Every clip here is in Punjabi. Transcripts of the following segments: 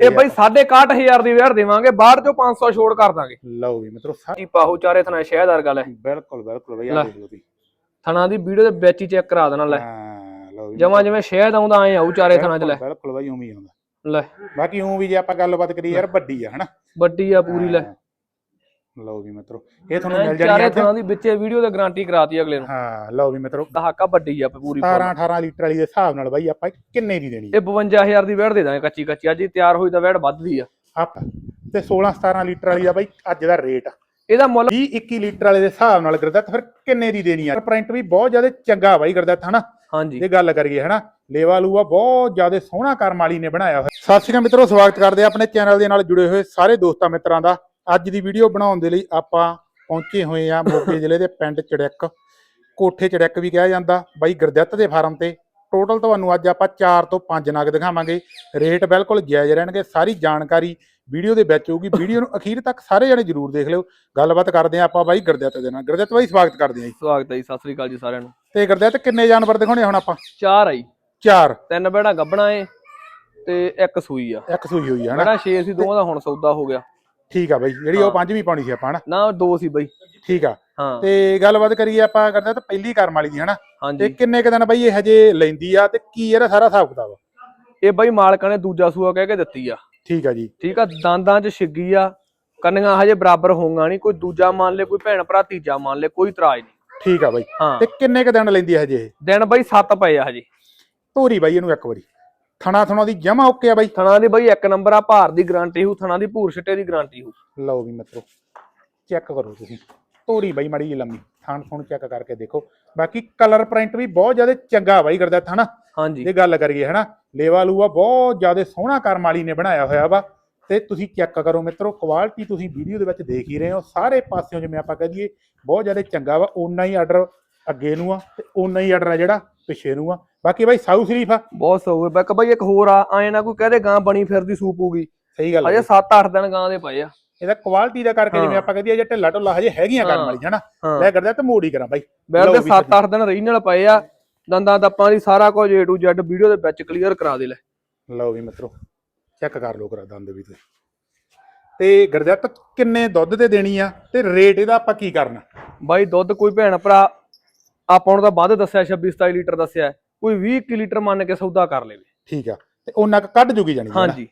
ਇਹ ਬਾਈ 61500 ਦੀ ਵੇੜ ਦੇਵਾਂਗੇ ਬਾਹਰ ਚੋਂ 500 ਛੋੜ ਕਰ ਦਾਂਗੇ। ਲਓ ਵੀ ਮਿੱਤਰੋ ਸਾ- ਜੀ ਪਾਹੂ ਚਾਰੇ ਥਣਾ ਸ਼ਹਿਦਾਰ ਗੱਲ ਹੈ। ਬਿਲਕੁਲ ਬਿਲਕੁਲ ਬਈ। ਆ ਦੇਖ ਤੁਸੀਂ। ਥਣਾ ਦੀ ਵੀਡੀਓ ਦੇ ਵਿੱਚ ਹੀ ਚੈੱਕ ਕਰਾ ਦੇਣਾ ਲੈ। ਹਾਂ ਲਓ ਵੀ ਜਮਾ ਜਿਵੇਂ ਸ਼ਹਿਦ ਆਉਂਦਾ ਐ ਆਉ ਚਾਰੇ ਥਣਾ ਚ ਲੈ। ਬਿਲਕੁਲ ਬਈ ਉਵੇਂ ਹੀ ਆਉਂਦਾ। ਲੈ। ਬਾਕੀ ਉਂ ਵੀ ਜੇ ਆਪਾਂ ਗੱਲਬਾਤ ਕਰੀਏ ਯਾਰ ਵੱਡੀ ਆ ਹਨਾ? ਵੱਡੀ ਆ ਪੂਰੀ ਲੈ। ਲਓ ਵੀ ਮਿੱਤਰੋ ਇਹ ਤੁਹਾਨੂੰ ਮਿਲ ਜਾਣੀ ਚਾਰੇ ਥਣਾ ਦੀ ਵਿੱਚੇ ਵੀਡੀਓ ਤੇ ਗਾਰੰਟੀ ਕਰਾਤੀ ਅਗਲੇ ਨੂੰ। ਹਾਂ ਲਓ ਵੀ ਮਿੱਤਰੋ। ਦਹਾਕਾ ਵੱਡੀ ਆ ਪੂਰੀ 17 18 ਲੀਟਰ ਵਾਲੀ ਦੇ ਹਿਸਾਬ ਨਾਲ ਬਾਈ ਆਪਾਂ ਕਿੰਨੇ ਦੀ ਦੇਣੀ ਇਹ 52000 ਦੀ ਵੇੜ ਦੇ ਦਾਂਗੇ ਕੱਚੀ ਕੱਚੀ। ਅੱਜ ਹੀ ਤਿਆਰ ਹੋਈ ਤਾਂ ਵੇੜ ਵੱਧਦੀ ਆ। ਆਪ ਤੇ 16 17 ਲੀਟਰ ਵਾਲੀ ਆ ਬਾਈ ਅੱਜ ਦਾ ਰੇਟ ਇਹਦਾ ਮੁੱਲ 20 21 ਲੀਟਰ ਵਾਲੇ ਦੇ ਹਿਸਾਬ ਨਾਲ ਕਰਦਾ ਤਾਂ ਫਿਰ ਕਿੰਨੇ ਦੀ ਦੇਣੀ ਆ? ਪ੍ਰਿੰਟ ਵੀ ਬਹੁਤ ਜ਼ਿਆਦਾ ਚੰਗਾ ਬਾਈ ਕਰਦਾ ਹਨਾ? ਹਾਂਜੀ। ਜੇ ਗੱਲ ਕਰੀਏ ਹਨਾ? ਲੇਵਾ ਲੂਆ ਬਹੁਤ ਜ਼ਿਆਦਾ ਸੋਹਣਾ ਕਰਮ ਵਾਲੀ ਨੇ ਬਣਾਇਆ ਹੋਇਆ। ਸਤਿ ਸ਼੍ਰੀ ਅਕਾਲ ਮਿੱਤਰੋ ਸਵਾਗਤ ਕਰਦੇ ਆ ਆਪਣੇ ਚੈਨਲ ਦੇ ਨਾਲ ਜੁੜੇ ਹੋਏ ਸਾਰੇ ਦੋਸਤਾਂ ਮਿੱਤਰਾਂ ਦਾ। ਅੱਜ ਦੀ ਵੀਡੀਓ ਬਣਾਉਣ ਦੇ ਲਈ ਆਪਾਂ ਪਹੁੰਚੇ ਹੋਏ ਆ ਮੋਗੇ ਜ਼ਿਲ੍ਹੇ ਦੇ ਪਿੰਡ ਚੜਿੱਕ। ਕੋਠੇ ਚੜਿੱਕ ਵੀ ਕਿਹਾ ਜਾਂਦਾ। ਬਾਈ ਗੁਰਦਿੱਤ ਦੇ ਫਾਰਮ ਤੇ ਟੋਟਲ ਤੁਹਾਨੂੰ ਅੱਜ ਆਪਾਂ 4 ਤੋਂ 5 ਨਗ ਦਿਖਾਵਾਂਗੇ। ਰੇਟ ਬਿਲਕੁਲ ਜਾਇਜ਼ ਰਹਿਣਗੇ। ਸਾਰੀ ਜਾਣਕਾਰੀ ਵੀਡੀਓ ਦੇ ਵਿੱਚ ਹੋਊਗੀ। ਵੀਡੀਓ ਨੂੰ ਅਖੀਰ ਤੱਕ ਸਾਰੇ ਜਣੇ ਜਰੂਰ ਦੇਖ ਲਿਓ। ਗੱਲਬਾਤ ਕਰਦੇ ਆ ਆਪਾਂ ਬਾਈ ਗੁਰਦਿੱਤ ਦੇ ਨਾਲ। ਗੁਰਦਿੱਤ ਬਾਈ ਸਵਾਗਤ ਕਰਦੇ ਆ ਜੀ। ਸਵਾਗਤ ਹੈ ਜੀ। ਸਤਿ ਸ੍ਰੀ ਅਕਾਲ ਜੀ ਸਾਰਿਆਂ ਨੂੰ। ਤੇ ਗੁਰਦਿੱਤ ਕਿੰਨੇ ਜਾਨਵਰ ਦਿਖਾਉਣੇ ਹੁਣ ਆਪਾਂ? ਚਾਰ ਆਈ ਚਾਰ। ਤਿੰਨ ਬੇੜਾ ਗੱਬਣਾ ਏ ਤੇ ਇੱਕ ਸੂਈ ਆ। ਇੱਕ ਸੂਈ ਹੋਈ ਹੈ ਹਨਾ? ਬੇੜਾ 6 ਸੀ ਦੋਵਾਂ ਦਾ ਹੁਣ ਸੌਦਾ ਹੋ ਗਿਆ। ਠੀਕ ਆ ਬਾਈ ਜਿਹੜੀ ਉਹ ਪੰਜਵੀਂ ਪਾਉਣੀ ਸੀ ਆਪਾਂ ਹਨਾ? ਨਾ ਦੋ ਸੀ ਬਈ। ਠੀਕ ਆ। ਹਾਂ। ਤੇ ਗੱਲਬਾਤ ਕਰੀਏ ਆਪਾਂ ਕਰਦੇ ਤਾਂ ਪਹਿਲੀ ਕਰਮ ਵਾਲੀ ਦੀ ਹਨਾ? ਤੇ ਕਿੰਨੇ ਕ ਦਿਨ ਬਾਈ ਇਹ ਹਜੇ ਲੈਂਦੀ ਆ ਤੇ ਕੀ ਇਹਦਾ ਸਾਰਾ ਹਿਸਾਬ ਕਿਤਾਬ? ਇਹ ਬਈ ਮਾਲਕਾਂ ਨੇ ਦੂਜਾ ਸੂਆ ਕਹਿ ਕੇ ਦਿੱਤੀ ਆ। ਠੀਕ ਆ ਜੀ। ਠੀਕ ਆ ਦੰਦਾਂ 'ਚ ਛਿੱਗੀ ਆ ਕੰਨੀਆਂ ਹਜੇ ਬਰਾਬਰ ਹੋਊਗਾ ਨਹੀਂ ਕੋਈ ਦੂਜਾ ਮੰਨ ਲੈ ਕੋਈ ਭੈਣ ਭਰਾ ਤੀਜਾ ਮੰਨ ਲੈ ਕੋਈ ਇਤਰਾਜ਼ ਨਹੀਂ। ਠੀਕ ਆ ਬਾਈ। ਤੇ ਕਿੰਨੇ ਕ ਦਿਨ ਲੈਂਦੀ ਆ ਹਜੇ ਇਹ? ਦਿਨ ਬਈ 7 ਪਏ ਆ ਹਜੇ। ਧੋਰੀ ਬਾਈ ਇਹਨੂੰ ਇੱਕ ਵਾਰੀ। ਥਣਾ ਥਣਾ ਦੀ ਜਮਾ ਓਕੇ ਆ ਬਾਈ। ਥਣਾ ਦੀ ਬਈ ਇੱਕ ਨੰਬਰ ਆ ਭਾਰ ਦੀ ਗਾਰੰਟੀ ਹੂ ਥਣਾ ਦੀ ਭੂਰ ਛਿੱਟੇ ਦੀ ਗਾਰੰਟੀ ਹੂ ਲਓ ਵੀ ਮਿੱਤਰੋ ਚੈੱਕ ਕਰੋ ਤੁਸੀਂ। ਧੋਰੀ ਬਾਈ ਮੜੀ ਜੀ ਲੰਮੀ ਥਣ ਥਣ ਚੈੱਕ ਕਰਕੇ ਦੇਖੋ। ਬਾਕੀ ਕਲਰ ਪ੍ਰਿੰਟ ਵੀ ਬਹੁਤ ਜ਼ਿਆਦਾ ਚੰਗਾ ਬਾਈ ਕਰਦਾ ਹਨਾ ਹਾਂਜੀ। ਜੇ ਗੱਲ ਕਰੀਏ ਹਨਾ ਲੇਵਾ ਲੂਆ ਬਹੁਤ ਜ਼ਿਆਦਾ ਸੋਹਣਾ ਕਰਮ ਵਾਲੀ ਨੇ ਬਣਾਇਆ ਹੋਇਆ ਵਾ। ਤੇ ਤੁਸੀਂ ਚੈੱਕ ਕਰੋ ਮਿੱਤਰੋ ਕੁਆਲਿਟੀ ਤੁਸੀਂ ਵੀਡੀਓ ਦੇ ਵਿੱਚ ਦੇਖ ਹੀ ਰਹੇ ਹੋ। ਸਾਰੇ ਪਾਸਿਓਂ ਜਿਵੇਂ ਆਪਾਂ ਕਹਿ ਦਈਏ ਬਹੁਤ ਜ਼ਿਆਦਾ ਚੰਗਾ ਵਾ। ਓਨਾ ਹੀ ਆਰਡਰ ਅੱਗੇ ਨੂੰ ਆ ਤੇ ਓਨਾ ਹੀ ਆਰਡਰ ਆ ਜਿਹੜਾ ਪਿੱਛੇ ਨੂੰ ਆ। ਬਾਕੀ ਬਾਈ ਸਾਊ ਸ਼ਰੀਫ ਆ। ਬਹੁਤ ਸੌ ਬੈਕ ਬਈ ਇੱਕ ਹੋਰ ਆ ਐ ਨਾ ਕੋਈ ਕਹਦੇ ਗਾਂ ਬਣੀ ਫਿਰਦੀ ਸੂਪ ਹੋਊਗੀ ਸਹੀ ਗੱਲ ਹਜੇ ਆ 7-8 ਦਿਨ ਗਾਂ ਦੇ ਪਏ ਆ। ਇਹਦਾ ਕੁਆਲਿਟੀ ਦਾ ਕਰਕੇ ਜਿਵੇਂ। ਆਪਾਂ ਕਹਿ ਦਈਏ ਜੇ ਢਿੱਲਾ ਢੁੱਲਾ ਹਜੇ ਹੈਗੀਆਂ ਕਰਮ ਹਾਂ। ਵਾਲੀ ਹਨਾ? ਲੈ ਕਰਦਾ ਤੇ ਮੋੜ ਹੀ ਕਰਾਂ ਬਾਈ। ਦੇ ਵੀ 7-8 ਦਿਨ ਰੀਜਨਲ ਪਏ ਆ ਦੰਦਾਂ ਦੱਪਾਂ ਦੀ ਸਾਰਾ ਕੁਝ A to Z ਵੀਡੀਓ ਦੇ ਵਿੱਚ ਕਲੀਅਰ ਕਰਾ ਦੇ ਲੈ। ਲਓ ਵੀ ਮਿੱਤਰੋ ਚੈੱਕ ਕਰ ਲਓ ਕਰਾ ਦੰਦ ਵੀ ਤੁਸੀਂ। ਤੇ ਗਰਦਤ ਕਿੰਨੇ ਦੁੱਧ ਤੇ ਦੇਣੀ ਆ? ਤੇ ਰੇਟ ਇਹਦਾ ਆਪਾਂ ਕੀ ਕਰਨਾ? ਬਾਈ ਦੁੱਧ ਕੋਈ ਭੈਣ ਭਰਾ ਆਪਾਂ ਨੂੰ ਤਾਂ ਵੱਧ ਦੱਸਿਆ 26-27 ਲੀਟਰ ਦੱਸਿਆ। ਕੋਈ 20 ਕਿ ਲੀਟਰ ਮੰਨ ਕੇ ਸੌਦਾ ਕਰ ਲਵੇ। ਠੀਕ ਆ। ਤੇ ਉਹਨਾਂ ਕ ਕੱਢ ਜੂਗੀ ਜਾਣੀ ਹਾਂਜੀ।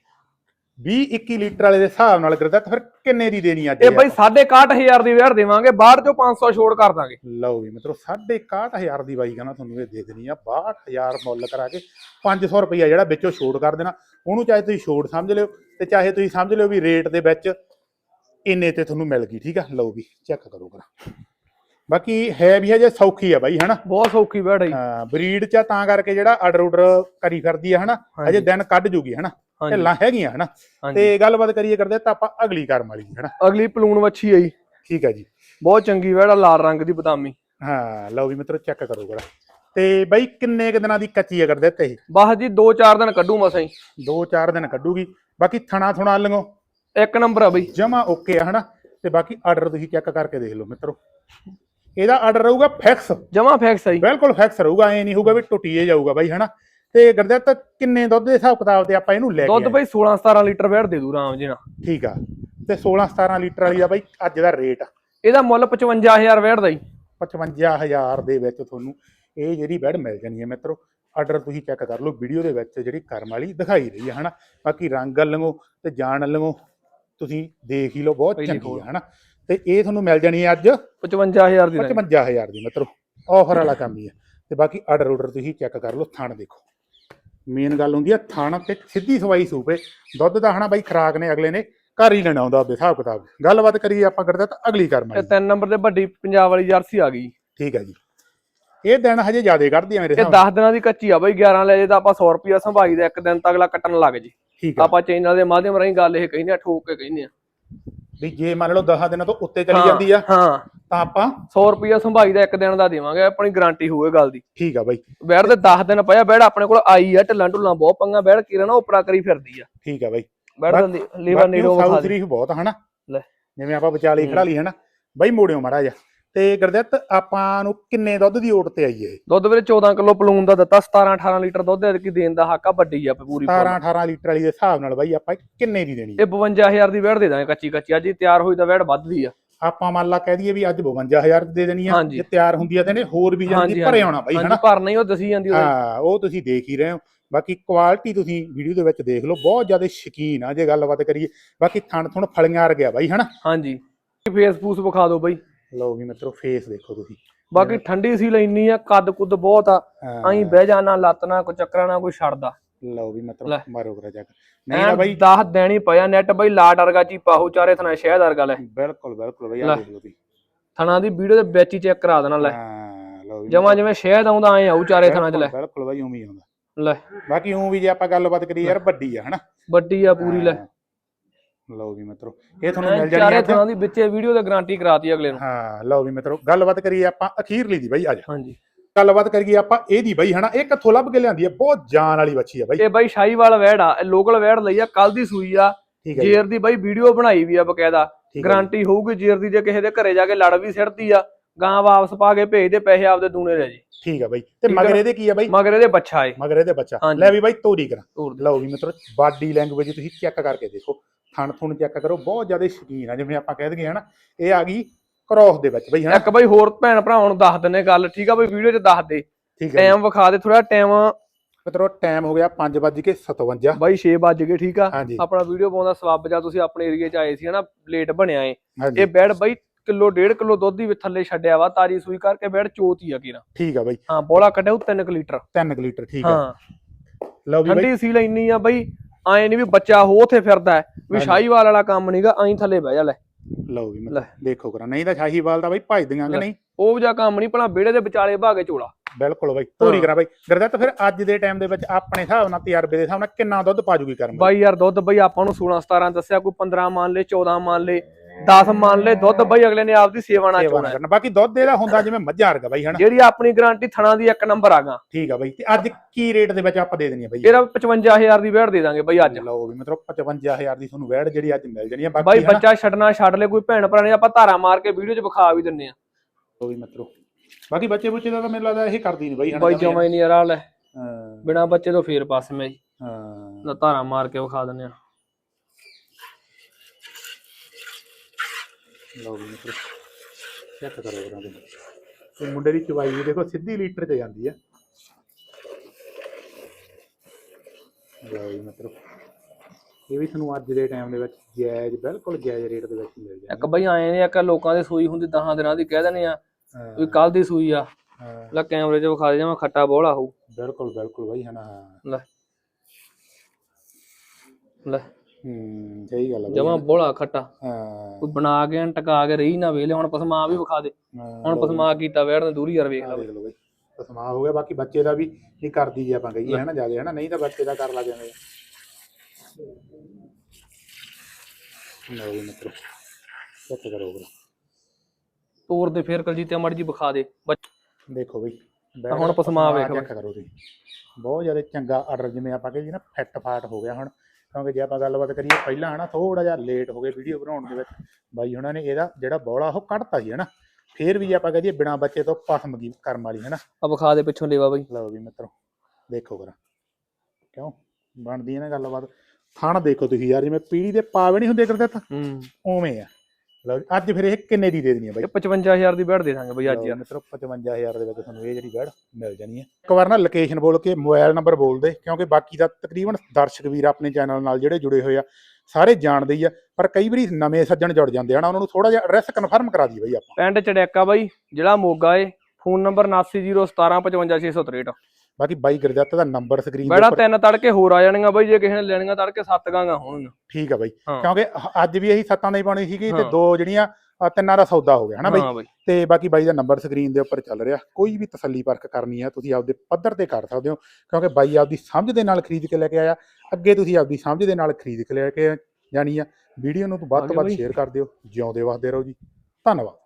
20 21 ਲੀਟਰ ਵਾਲੇ ਦੇ ਹਿਸਾਬ ਨਾਲ ਕਰਦਾ ਤਾਂ ਫਿਰ ਕਿੰਨੇ ਦੀ ਦੇਣੀ ਅੱਜ ਇਹ ਬਾਈ 61500 ਦੀ ਵੇੜ ਦੇਵਾਂਗੇ ਬਾਹਰ ਚੋਂ 500 ਛੋੜ ਕਰ ਦਾਂਗੇ। ਲਓ ਵੀ ਮਿੱਤਰੋ 61500 ਦੀ ਬਾਈ ਕਹਿੰਦਾ ਤੁਹਾਨੂੰ ਇਹ ਦੇ ਦੇਣੀ ਆ 62000 ਮੁੱਲ ਕਰਾ ਕੇ 500 ਰੁਪਈਆ ਜਿਹੜਾ ਵਿੱਚੋਂ ਛੋੜ ਕਰ ਦੇਣਾ। ਉਹਨੂੰ ਚਾਹੇ ਤੁਸੀਂ ਛੋੜ ਸਮਝ ਲਿਓ ਤੇ ਚਾਹੇ ਤੁਸੀਂ ਸਮਝ ਲਿਓ ਵੀ ਰੇਟ ਦੇ ਵਿੱਚ ਇੰਨੇ ਤੇ ਤੁਹਾਨੂੰ ਮਿਲ ਗਈ ਠੀਕ ਆ? ਲਓ ਵੀ ਚੈੱਕ ਕਰੋ ਕਰਾ ਬਾਕੀ ਹੈ ਵੀ ਹਜੇ ਸੌਖੀ ਆ ਬਾਈ ਹਨਾ? ਬਹੁਤ ਸੌਖੀ ਵੇੜ ਹੈ ਜੀ। ਬਰੀਡ ਚ ਆ ਤਾਂ ਕਰਕੇ ਜਿਹੜਾ ਆਰਡਰ ਆਰਡਰ ਕਰੀ ਫਿਰਦੀ ਆ ਹਨਾ? ਹਾਂਜੀ, ਦਿਨ ਕੱਢ ਜੂਗੀ ਹਨਾ? ਢਿੱਲਾਂ ਹੈਗੀਆਂ ਹਨਾ। ਤੇ ਗੱਲਬਾਤ ਕਰੀਏ ਕਰਦੇ ਤਾਂ ਆਪਾਂ ਅਗਲੀ ਕਰਮ ਵਾਲੀ ਹਨਾ? ਅਗਲੀ ਪਲੂਣ ਵੱਛੀ ਆਈ। ਠੀਕ ਹੈ ਜੀ। ਬਹੁਤ ਚੰਗੀ ਵੇੜ ਆ ਲਾਲ ਰੰਗ ਦੀ ਬਦਾਮੀ। ਹਾਂ ਲਓ ਵੀ ਮਿੱਤਰੋ ਚੈੱਕ ਕਰੋ ਜਰਾ। ਤੇ ਬਾਈ ਕਿੰਨੇ ਕੁ ਦਿਨਾਂ ਦੀ ਕੱਚੀ ਆ ਕਰਦੇ ਤੇ ਬਸ ਜੀ 2-4 ਦਿਨ ਕੱਢੂ ਮਸਾਂ ਹੀ ਦੋ ਚਾਰ ਦਿਨ ਕੱਢੂਗੀ। ਬਾਕੀ ਥਣਾ ਥੁਣਾ ਲੰਗੋ ਇੱਕ ਨੰਬਰ ਆ ਬਈ। ਜਮਾ ਓਕੇ ਆ ਹਨਾ? ਤੇ ਬਾਕੀ ਆਰਡਰ ਤੁਸੀਂ ਚੈੱਕ ਕਰਕੇ ਦੇਖ ਲਓ ਮਿੱਤਰੋ। ਇਹਦਾ ਆਰਡਰ ਰਹੂਗਾ ਫਿਕਸ ਜਮਾ ਫੈਕਸ ਆਈ ਬਿਲਕੁਲ ਫਿਕਸ ਰਹੂਗਾ ਐ ਨਹੀਂ ਹੋਊਗਾ ਵੀ ਟੁੱਟੀਏ ਜਾਊਗਾ ਬਾਈ ਹਨਾ? ਤੇ ਗੁਰਦਿੱਤ ਕਿੰਨੇ ਦੁੱਧ ਦੇ ਹਿਸਾਬ ਕਿਤਾਬ ਤੇ ਆਪਾਂ ਇਹਨੂੰ ਲੈ ਕੇ ਦੁੱਧ? ਬਈ 16-17 ਲੀਟਰ ਵੇੜ ਦੇ ਦੂ ਰਾਮ ਜੀ ਨਾਲ। ਠੀਕ ਆ। ਤੇ 16 17 ਲੀਟਰ ਵਾਲੀ ਆ ਬਾਈ ਅੱਜ ਦਾ ਰੇਟ ਇਹਦਾ ਮੁੱਲ 55000 ਵੇੜ ਦਾ ਹੀ 55000 ਦੇ ਵਿੱਚ ਤੁਹਾਨੂੰ ਇਹ ਜਿਹੜੀ ਬੈਡ ਮਿਲ ਜਾਣੀ ਹੈ ਮਿੱਤਰੋ ਆਰਡਰ ਤੁਸੀਂ ਚੈੱਕ ਕਰ ਲਓ ਵੀਡੀਓ ਦੇ ਵਿੱਚ ਜਿਹੜੀ ਕਰਮ ਵਾਲੀ ਦਿਖਾਈ ਰਹੀ ਹੈ ਹਨਾ? ਬਾਕੀ ਰੰਗ ਵੱਲੋਂ ਤੇ ਜਾਣ ਵੱਲੋਂ ਤੁਸੀਂ ਦੇਖ ਹੀ ਲਓ ਬਹੁਤ ਚੰਗੀ। ਹੈ ਹਨਾ? ਤੇ ਇਹ ਤੁਹਾਨੂੰ ਮਿਲ ਜਾਣੀ ਹੈ ਅੱਜ 55000 ਦੀ ਰਾਈ। 55000 ਦੀ ਮਿੱਤਰੋ ਆਫਰ ਵਾਲਾ ਕੰਮ ਹੀ ਹੈ। ਤੇ ਬਾਕੀ ਆਰਡਰ ਆਰਡਰ ਤੁਸੀਂ ਚੈੱਕ ਕਰ ਲਓ ਥਣ ਦੇਖੋ। ਮੇਨ ਗੱਲ ਹੁੰਦੀ ਹੈ ਥਣ ਤੇ ਸਿੱਧੀ ਸਵਾਈ ਸੂਪੇ ਦੁੱਧ ਦਾ ਹਨਾ ਬਾਈ ਖਰਾਕ ਨੇ ਅਗਲੇ ਨੇ ਘਰ ਹੀ ਲੈਣਾ ਹੁੰਦਾ ਆਪਦੇ ਹਿਸਾਬ ਕਿਤਾਬ। ਗੱਲਬਾਤ ਕਰੀਏ ਆਪਾਂ ਕਰਦੇ ਤਾਂ ਅਗਲੀ ਕਰਮ ਵਾਲੀ। ਤਿੰਨ ਨੰਬਰ ਤੇ ਵੱਡੀ ਪੰਜਾਬ ਵਾਲੀ ਜਰਸੀ ਆ ਗਈ। ਠੀਕ ਹੈ ਜੀ। ਇਹ ਦਿਨ ਹਜੇ ਜ਼ਿਆਦਾ ਕੱਢਦੀ ਆ ਮੇਰੇ ਇਹ ਹਿਸਾਬ ਨਾਲ। 10 ਦਿਨਾਂ ਦੀ ਕੱਚੀ ਆ ਬਈ 11 ਲੈ ਜੇ ਤਾਂ ਆਪਾਂ 100 ਰੁਪਿਆ ਸੰਭਾਈ ਦਾ ਇੱਕ ਦਿਨ ਤੱਕ ਅਗਲਾ ਕੱਟਣ ਲੱਗ ਜੇ। ਠੀਕ ਆ। ਆਪਾਂ ਚੈਨਲ ਦੇ ਮਾਧਿਅਮ ਰਾਹੀਂ ਗੱਲ ਇਹ ਕਹਿੰਦੇ ਆ ਠੋਕ ਕੇ ਕਹਿੰਦੇ ਆ। ਵੀ ਜੇ ਮੰਨ ਲਓ 10 ਦਿਨਾਂ ਤੋਂ ਉੱਤੇ ਚਲੀ ਜਾਂਦੀ ਆ ਹਾਂ। ਤਾਂ ਆਪਾਂ 100 ਰੁਪਿਆ ਸੰਭਾਈ ਦਾ ਇੱਕ ਦਿਨ ਦਾ ਦੇਵਾਂਗੇ ਆਪਣੀ ਗਾਰੰਟੀ ਹੋਵੇ ਗੱਲ ਦੀ। ਠੀਕ ਆ ਬਾਈ। ਬੈੜ ਦੇ 10 ਦਿਨ ਪਿਆ ਬੈੜ ਆਪਣੇ ਕੋਲ ਆਈ ਆ ਢਿੱਲਾਂ ਢੁੱਲਾਂ ਬਹੁਤ ਪੰਗਾ ਬੈੜ ਕਿਰਨ ਉਪਰਾ ਕਰੀ ਫਿਰਦੀ ਆ। ਠੀਕ ਆ ਬਾਈ। ਬੈੜ ਦਾ ਲੀਵਰ ਨੀਰੋ ਬਹੁਤ ਹਨਾ? ਲੈ। ਜਿਵੇਂ ਆਪਾਂ ਵਿਚਾਲੀ। ਖੜਾ ਲਈ ਹਨਾ? ਬਾਈ ਮੋੜਿਓ ਮਾੜਾ ਜਾ ਤੇ ਗੁਰਦਿੱਤ ਆਪਾਂ ਨੂੰ ਕਿੰਨੇ ਦੁੱਧ ਦੀ ਓਟ ਤੇ ਆਈ ਹੈ ਦੁੱਧ ਵੀਰੇ 14 ਕਿਲੋ ਪਲੂਨ ਦਾ ਦਿੱਤਾ 17 18 ਲੀਟਰ ਦੁੱਧ ਐਤਕੀ ਦੇਣ ਦਾ ਹੱਕ ਆ ਵੱਡੀ ਆ ਪੂਰੀ 17 18 ਲੀਟਰ ਵਾਲੀ ਦੇ ਹਿਸਾਬ ਨਾਲ ਬਾਈ ਆਪਾਂ ਕਿੰਨੇ ਦੀ ਦੇਣੀ ਇਹ 52000 ਦੀ ਵੈੜ ਦੇ ਦਾਂਗੇ ਕੱਚੀ ਕੱਚੀ ਅੱਜ ਹੀ ਤਿਆਰ ਹੋਈ ਤਾਂ ਵੈੜ ਵੱਧਦੀ ਆ। ਆਪਾਂ ਮੰਨ ਲਾ ਕਹਿ ਦਈਏ ਵੀ ਅੱਜ 52000 ਦੀ ਦੇ ਦੇਣੀ ਆ। ਜੇ ਤਿਆਰ ਹੁੰਦੀ ਆ ਤੇ ਨੇ ਹੋਰ ਵੀ ਜਾਂਦੀ ਭਰੇ। ਆਉਣਾ ਬਾਈ ਹਨਾ? ਪਰ ਨਹੀਂ ਉਹ ਦਸੀ ਜਾਂਦੀ ਉਹਦੇ। ਹਾਂ ਉਹ ਤੁਸੀਂ ਦੇਖ ਹੀ ਰਹੇ ਹੋ। ਬਾਕੀ ਕੁਆਲਿਟੀ ਤੁਸੀਂ ਵੀਡੀਓ ਦੇ ਵਿੱਚ ਦੇਖ ਲਓ ਬਹੁਤ ਜ਼ਿਆਦਾ ਸ਼ਕੀਨ ਆ ਜੇ ਗੱਲਬਾਤ ਕਰੀਏ। ਬਾਕੀ ਥਣ ਥਣ ਫਲੀਆਂ ਆ ਗਿਆ ਬਾਈ ਹਨਾ? ਹਾਂਜੀ। ਫੇਸ ਫੂਸ ਵਿਖਾ ਦਿਓ ਬਈ। ਲਓ ਵੀ ਮਿੱਤਰੋ ਫੇਸ ਦੇਖੋ ਤੁਸੀਂ। ਬਾਕੀ ਠੰਡੀ ਸੀ ਲੈਣੀ ਆ ਕੱਦ ਕੁੱਦ ਬਹੁਤ ਆ ਐਂ ਬਹਿ ਜਾਣਾ ਲੱਤ ਨਾ ਕੋਈ ਚੱਕਰਾ ਨਾ ਕੋਈ ਛੱਡਦਾ। ਲਓ ਵੀ ਮਿੱਤਰੋ ਲੈ। ਮਾਰੋ ਕਰਾ ਜਾ ਨਹੀਂ ਨਾ ਬਾਈ। 10 ਦੇਣੀ ਪਿਆ ਨੈਟ ਬਈ ਲਾਟ ਵਰਗਾ ਚੀ ਪਾਹੂ ਚਾਰੇ ਥਣਾ ਸ਼ਹਿਦ ਵਰਗਾ ਲੈ। ਬਿਲਕੁਲ ਬਿਲਕੁਲ ਬਾਈ। ਆ ਦੇਖ ਲਓ ਤੁਸੀਂ। ਥਣਾ ਦੀ ਵੀਡੀਓ ਦੇ ਵਿੱਚ ਹੀ ਚੈੱਕ ਕਰਾ ਦੇਣਾ ਲੈ। ਜਮਾ ਜਿਵੇਂ ਸ਼ਹਿਦ ਆਉਂਦਾ ਐ ਆਊ ਚਾਰੇ ਥਣਾ ਚ ਲੈ। ਬਿਲਕੁਲ ਬਾਈ ਉਵੇਂ ਹੀ ਆਉਂਦਾ। ਲੈ। ਬਾਕੀ ਉਂ ਵੀ ਜੇ ਆਪਾਂ ਗੱਲਬਾਤ ਕਰੀਏ ਯਾਰ ਵੱਡੀ ਆ ਹਨਾ? ਵੱਡੀ ਆ ਪੂਰੀ ਲੈ। ਲਓ ਵੀ ਮਿੱਤਰੋ ਇਹ ਤੁਹਾਨੂੰ ਮਿਲ ਜਾਣੀ ਚਾਰੇ ਅੱਜ। ਥਣਾ ਦੀ ਵਿੱਚੇ ਵੀਡੀਓ ਤੇ ਗਾਰੰਟੀ ਕਰਾਤੀ ਅਗਲੇ ਨੂੰ। ਹਾਂ ਲਓ ਵੀ ਮਿੱਤਰੋ ਗੱਲਬਾਤ ਕਰੀਏ ਆਪਾਂ ਅਖੀਰਲੀ ਦੀ ਬਾਈ ਅੱਜ ਹਾਂਜੀ। ਗੱਲਬਾਤ ਕਰੀਏ ਆਪਾਂ ਇਹਦੀ ਬਾਈ ਹਨਾ? ਇਹ ਕਿੱਥੋਂ ਲੱਭ ਕੇ ਲਿਆਂਦੀ ਹੈ ਬਹੁਤ ਜਾਨ ਵਾਲੀ ਬੱਚੀ ਆ ਬਾਈ। ਇਹ ਬਾਈ ਸ਼ਾਹੀਵਾਲ ਵੈੜ ਆ ਇਹ ਲੋਕਲ ਵੈੜ ਲਈ ਆ ਕੱਲ ਦੀ ਸੂਈ ਆ। ਹੈ ਜੇਰ ਦੀ ਬਾਈ ਵੀਡੀਓ ਬਣਾਈ ਵੀ ਆ ਬਕਾਇਦਾ। ਹੈ। ਗਾਰੰਟੀ ਹੋਊਗੀ ਜੇਰ ਦੀ ਜੇ ਕਿਸੇ ਦੇ ਘਰੇ ਜਾ ਕੇ ਲੜ ਵੀ ਸਿੱਟਦੀ ਆ ਗਾਂ ਵਾਪਸ ਪਾ ਕੇ ਭੇਜ ਦੇ ਪੈਸੇ ਆਪਦੇ ਦੂਨੇ ਲੈ ਜੀ। ਠੀਕ ਆ ਬਾਈ। ਤੇ। ਮਗਰ ਇਹਦੇ ਕੀ ਆ ਬਾਈ? ਮਗਰ ਇਹਦੇ ਬੱਚਾ ਏ। ਮਗਰ ਇਹਦੇ ਬੱਚਾ। ਲੈ ਵੀ ਬਾਈ ਤੋਰੀ ਕਰਾਂ। ਲਓ ਵੀ ਮਿੱਤਰੋ ਬਾਡੀ ਲੈਂਗੁਏਜ ਤੁਸੀਂ ਚੈੱਕ ਕਰਕੇ ਦੇਖੋ। ਥਣ ਥੁਣ ਚੈੱਕ ਕਰੋ ਬਹੁਤ ਜ਼ਿਆਦਾ ਸ਼ਕੀਨ ਆ ਜਿਵੇਂ ਆਪਾਂ ਕਹਿ ਦਈਏ ਹਨਾ ਇਹ ਆ ਗਈ ਕ੍ਰੋਸ ਦੇ ਵਿੱਚ ਬਾਈ ਹਨਾ। ਇੱਕ ਬਾਈ ਹੋਰ ਭੈਣ ਭਰਾਵਾਂ ਨੂੰ ਦੱਸ ਦਿੰਨੇ ਗੱਲ ਠੀਕ ਆ ਬਾਈ ਵੀਡੀਓ 'ਚ ਦੱਸ ਦੇ। ਠੀਕ ਹੈ ਜੀ। ਟਾਈਮ ਵਿਖਾ ਦੇ ਥੋੜਾ ਟਾਈਮ ਮਿੱਤਰੋ ਟਾਈਮ ਹੋ ਗਿਆ 5:57 ਬਾਈ 6 ਵੱਜ ਗਏ ਠੀਕ ਆ। ਆਪਣਾ ਵੀਡੀਓ ਪਾਉਂਦਾ ਸਵੱਬ ਜਾਂ ਤੁਸੀਂ ਆਪਣੇ ਏਰੀਏ 'ਚ ਆਏ ਸੀ ਹਨਾ ਲੇਟ ਬਣਿਆ ਏ। ਇਹ ਬੈਡ ਬਾਈ ਕਿਲੋ ਡੇਢ ਕਿਲੋ ਦੁੱਧ ਹੀ ਥੱਲੇ ਛੱਡਿਆ ਵਾ ਤਾਜੀ ਸੂਈ ਕਰਕੇ ਬੈਡ ਚੋਤੀ ਆ ਕੀਰਾ ਠੀਕ ਆ ਬਾਈ। ਹਾਂ ਬੋਲਾ ਕੱਢਿਆ ਉਹ 3 ਲੀਟਰ। 3 ਲੀਟਰ ਠੀਕ ਆ। ਹਾਂ। ਲਓ ਵੀ ਬਾਈ। ਠੰਡੀ ਸੀ ਲੈਣੀ ਆ ਬਾਈ ਐ ਨਹੀਂ ਵੀ ਬੱਚਾ ਹੋ ਉਥੇ ਫਿਰਦਾ ਹੈ ਵੀ। ਸ਼ਾਹੀਵਾਲ ਵਾਲਾ ਕੰਮ ਨਹੀਂਗਾ ਐਂ ਥੱਲੇ ਬਹਿ ਜਾ ਲੈ ਲਓ ਵੀ ਲੈ। ਦੇਖੋ ਕਰਾਂ ਨਹੀਂ ਤਾਂ ਸ਼ਾਹੀਵਾਲ ਦਾ ਬਾਈ ਭਜਦੀਆਂ ਕਿ ਲੈ। ਨਹੀਂ ਉਹ ਜਿਹਾ ਕੰਮ ਨਹੀਂ ਭਲਾ ਵਿਹੜੇ ਦੇ ਵਿਚਾਲੇ ਭਾਗੇ ਝੋਲਾ ਬਿਲਕੁਲ ਬਾਈ ਹਾਂ। ਕਰਾਂ ਬਾਈ ਗੁਰਦੱਤ ਫਿਰ ਅੱਜ ਦੇ ਟਾਈਮ ਦੇ ਵਿੱਚ ਆਪਣੇ ਹਿਸਾਬ ਨਾਲ ਤਜਰਬੇ ਦੇ ਹਿਸਾਬ ਨਾਲ ਕਿੰਨਾ ਦੁੱਧ ਪਾਜੂਗੀ ਕਰਮ ਬਾਈ ਯਾਰ ਦੁੱਧ ਬਾਈ ਆਪਾਂ ਨੂੰ 16 17 ਦੱਸਿਆ ਕੋਈ 15 ਮੰਨ ਲੈ 14 ਮੰਨ ਲੈ 10 ਮੰਨ ਲੈ ਦੁੱਧ ਬਾਈ ਅਗਲੇ ਨੇ ਆਪਦੀ ਸੇਵਾ ਨਾਲ ਸੇਵਾ ਚੋਣਾ ਨਾ ਹੈ। ਕਰਨਾ। ਬਾਕੀ ਦੁੱਧ ਇਹਦਾ ਹੁੰਦਾ ਜਿਵੇਂ ਮੱਝਾਂ ਵਰਗਾ ਬਾਈ ਹਨਾ? ਜਿਹੜੀ ਆਪਣੀ ਗਾਰੰਟੀ ਥਣਾ ਦੀ ਇੱਕ ਨੰਬਰ ਆਗਾ। ਠੀਕ ਆ ਬਾਈ ਤੇ ਅੱਜ ਕੀ ਰੇਟ ਦੇ ਵਿੱਚ ਆਪਾਂ ਦੇ ਦੇਣੀ ਆ ਬਾਈ? ਇਹਦਾ 55000 ਦੀ ਵੇੜ ਦੇ ਦਾਂਗੇ ਬਾਈ ਅੱਜ। ਲਓ ਵੀ ਮਤਲਬ 55000 ਦੀ ਤੁਹਾਨੂੰ ਵੈੜ ਜਿਹੜੀ ਅੱਜ ਮਿਲ ਜਾਣੀ ਆ ਬਾਈ ਬਾਕੀ ਹਨਾ? ਬੱਚਾ ਛੱਡਣਾ ਛੱਡ ਲੈ ਕੋਈ ਭੈਣ ਭਰਾ ਨੇ ਆਪਾਂ ਧਾਰਾ ਮਾਰ ਕੇ ਵੀਡੀਓ 'ਚ ਵਿਖਾ ਵੀ ਦਿੰਨੇ ਆ। ਲਓ ਵੀ ਮਤਲਬ ਬਾਕੀ ਬੱਚੇ ਬੁੱਚੇ ਦਾ ਤਾਂ ਮੈਨੂੰ ਲੱਗਦਾ ਇਹ ਕਰਦੀ ਨਹੀਂ ਬਾਈ ਹਨਾ? ਬਾਈ ਜਮਾ ਹੀ ਨਹੀਂ ਯਾਰ ਆ ਲੈ। ਹਾਂ। ਬਿਨਾ ਬੱਚੇ ਤੋਂ ਫੇਰ ਪਾਸੇ ਮੈਂ ਜੀ ਹਾਂ। ਨਾ ਧਾਰਾ ਮਾਰ ਕੇ ਵਿਖਾ ਦਿੰਨੇ ਆ। ਲਓ ਵੀ ਮਤਲਬ ਚੈੱਕ ਕਰੋ ਇਹਨਾਂ ਦੇ ਤੇ ਮੁੰਡੇ ਦੀ ਚਵਾਈ ਵੀ ਦੇਖੋ ਸਿੱਧੀ ਲੀਟਰ ਤੇ ਜਾਂਦੀ ਆ। ਲਓ ਵੀ ਮਤਲਬ ਇਹ ਵੀ ਤੁਹਾਨੂੰ ਅੱਜ ਦੇ ਟਾਈਮ ਦੇ ਵਿੱਚ ਜਾਇਜ਼ ਬਿਲਕੁਲ ਜਾਇਜ਼ ਰੇਟ ਦੇ ਵਿੱਚ ਮਿਲ ਇੱਕ ਜਾਣੀ ਬਾਈ ਆਏ ਨੇ ਇੱਕ ਲੋਕਾਂ ਦੀ ਸੂਈ ਹੁੰਦੀ 10 ਦਿਨਾਂ ਦੀ ਕਹਿ ਦਿੰਦੇ ਆ ਹਾਂ। ਵੀ ਕੱਲ ਦੀ ਸੂਈ ਆ। ਹਾਂ, ਲੈ ਕੈਮਰੇ 'ਚ ਵਿਖਾ ਦੇ ਜਾਵਾਂ ਖੱਟਾ ਬੋਲਾ ਹੋਊ। ਬਿਲਕੁਲ ਬਿਲਕੁਲ ਬਾਈ ਹਨਾ ਹਾਂ। ਲੈ। ਲੈ। ਹੂੰ ਸਹੀ ਗੱਲ ਆ ਬਾਈ। ਜਮਾ ਬੋਲਾ ਖੱਟਾ। ਹਾਂ। ਕੋਈ ਬਣਾ ਕੇ ਐਨ ਟਕਾ ਕੇ ਰਹੀ ਨਾ ਵੇਲੇ ਹੁਣ ਪਸਮਾ ਵੀ ਵਿਖਾ ਦੇ। ਹਾਂ, ਹੁਣ ਪਸਮਾ ਕੀਤਾ ਵੇੜ ਨੇ ਦੂਰੀ ਯਾਰ ਵੇਖ ਆਹ ਲੈ ਲਓ ਬਾਈ। ਤਸਮਾ ਹੋ ਗਿਆ ਬਾਕੀ ਬੱਚੇ ਦਾ ਵੀ ਇਹ ਕਰਦੀ ਜੇ ਆਪਾਂ ਕਹੀਏ ਹਨਾ ਜ਼ਿਆਦਾ ਹਨਾ। ਨਹੀਂ ਤਾਂ ਬੱਚੇ ਦਾ ਕਰ ਲਾ ਜਾਂਦੇ ਆ। ਲਓ ਵੀ ਮਿੱਤਰੋ ਚੈੱਕ ਕਰੋ ਬਰੋ ਤੋਰ ਦੇ ਫੇਰ ਕਲਜੀ ਤੇ ਮੜ ਜੀ ਵਿਖਾ ਦੇ। ਬੱਚ- ਦੇਖੋ ਬਈ ਹੁਣ ਪਸਮਾ ਵੇਖ ਚੈੱਕ ਕਰੋ ਤੁਸੀਂ। ਬਹੁਤ ਜ਼ਿਆਦਾ ਚੰਗਾ ਆਰਡਰ ਜਿਵੇਂ ਆਪਾਂ ਕਹੀਏ ਨਾ ਫਿੱਟ ਫਾਟ ਹੋ ਗਿਆ ਹੁਣ। ਕਿਉਂਕਿ ਜੇ ਆਪਾਂ ਗੱਲਬਾਤ ਕਰੀਏ ਪਹਿਲਾਂ ਹਨਾ ਥੋੜਾ ਜਿਹਾ ਲੇਟ ਹੋ ਗਏ ਵੀਡੀਓ ਬਣਾਉਣ ਦੇ ਵਿੱਚ। ਬਾਈ ਉਹਨਾਂ ਨੇ ਇਹਦਾ ਜਿਹੜਾ ਬੌਲਾ ਉਹ ਕੱਢਤਾ ਸੀ ਹਨਾ। ਫੇਰ ਵੀ ਜੇ ਆਪਾਂ ਕਹੀਏ ਬਿਨਾ ਬੱਚੇ ਤੋਂ ਪਸਮਗੀ ਕਰਮ ਵਾਲੀ ਹਨਾ। ਆ ਵਿਖਾ ਦੇ ਪਿੱਛੋਂ ਲੇਵਾ ਬਾਈ। ਲਓ ਵੀ ਮਿੱਤਰੋ ਦੇਖੋ ਕਰਾਂ ਕਿਉਂ? ਬਣਦੀ ਹੈ ਨਾ ਗੱਲਬਾਤ। ਥਣ ਦੇਖੋ ਤੁਸੀਂ ਯਾਰ ਜਿਵੇਂ ਪੀੜੀ ਦੇ ਪਾਵੇ ਨਹੀਂ ਹੁੰਦੇ ਕਰਦੇ ਤਾਂ ਹੂੰ। ਉਵੇਂ ਆ। ਲਓ ਜੀ, ਅੱਜ ਫਿਰ ਇਹ ਕਿੰਨੇ ਦੀ ਦੇ ਦੇਣੀ ਹੈ ਬਾਈ? ਇਹ 55000 ਦੀ ਵੇੜ ਦੇ ਦਾਂਗੇ ਬਾਈ ਅੱਜ ਲਓ ਯਾਰ ਮਿੱਤਰੋ 55000 ਦੇ ਵਿੱਚ ਤੁਹਾਨੂੰ ਇਹ ਜਿਹੜੀ ਬੈਡ ਮਿਲ ਜਾਣੀ ਹੈ ਇੱਕ ਵਾਰ ਨਾ ਲੋਕੇਸ਼ਨ ਬੋਲ ਕੇ ਮੋਬਾਈਲ ਨੰਬਰ ਬੋਲ ਦੇ ਕਿਉਂਕਿ ਬਾਕੀ ਦਾ ਤਕਰੀਬਨ ਦਰਸ਼ਕ ਵੀਰ ਆਪਣੇ ਚੈਨਲ ਨਾਲ ਜਿਹੜੇ ਜੁੜੇ ਹੋਏ ਆ ਸਾਰੇ ਜਾਣਦੇ ਹੀ ਆ ਪਰ ਕਈ ਵਾਰੀ ਨਵੇਂ ਸੱਜਣ ਜੁੜ ਜਾਂਦੇ ਆ ਨਾ ਉਹਨਾਂ ਨੂੰ ਥੋੜਾ ਜਿਹਾ ਐਡਰੈਸ ਕਨਫਰਮ ਕਰਾ ਦਈਏ ਬਾਈ ਆਪਾਂ। ਪਿੰਡ ਚੜਿਆਕਾ ਬਾਈ ਜ਼ਿਲ੍ਹਾ ਮੋਗਾ ਏ ਫੋਨ ਨੰਬਰ 7901755663 ਬਾਕੀ ਬਾਈ ਗੁਰਦੱਤ ਦਾ ਨੰਬਰ ਸਕਰੀਨ ਦੇ ਬੈੜਾ ਉੱਪਰ। ਤਿੰਨ ਤੜਕੇ ਹੋਰ ਆ ਜਾਣੀਆਂ ਬਾਈ ਜੇ ਕਿਸੇ ਨੇ ਲੈਣੀਆਂ ਤੜਕੇ ਸੱਤ ਗਾਂਗਾ ਹੋਣਗੀਆਂ। ਠੀਕ ਆ ਬਾਈ। ਹਾਂ। ਕਿਉਂਕਿ ਹ- ਅੱਜ ਵੀ ਇਹੀ ਸੱਤਾਂ ਦੀ ਪਾਉਣੀ ਸੀਗੀ ਤੇ ਹਾਂ। ਦੋ ਜਿਹੜੀਆਂ ਤਿੰਨਾਂ ਦਾ ਸੌਦਾ ਹੋ ਗਿਆ ਹਨਾ ਬਾਈ? ਹਾਂ ਬਾਈ। ਤੇ ਬਾਕੀ ਬਾਈ ਦਾ ਨੰਬਰ ਸਕਰੀਨ ਦੇ ਉੱਪਰ ਚੱਲ ਰਿਹਾ। ਕੋਈ ਵੀ ਤਸੱਲੀ ਪਰਖ ਕਰਨੀ ਹੈ ਤੁਸੀਂ ਆਪਦੇ ਪੱਧਰ ਤੇ ਕਰ ਸਕਦੇ ਹੋ। ਕਿਉਂਕਿ ਬਾਈ ਆਪਦੀ ਸਮਝ ਦੇ ਨਾਲ ਖਰੀਦ ਕੇ ਲੈ ਕੇ ਆਇਆ। ਅੱਗੇ ਤੁਸੀਂ ਆਪਦੀ ਸਮਝ ਦੇ ਨਾਲ ਖਰੀਦ ਕੇ ਲੈ ਕੇ ਜਾਣੀ ਆ। ਵੀਡੀਓ ਨੂੰ ਵੱਧ ਤੋਂ ਵੱਧ। ਸ਼ੇਅਰ ਕਰ ਦਿਓ। ਜਿਉਂਦੇ ਵਸਦੇ ਰਹੋ ਜੀ। ਧੰਨਵਾਦ।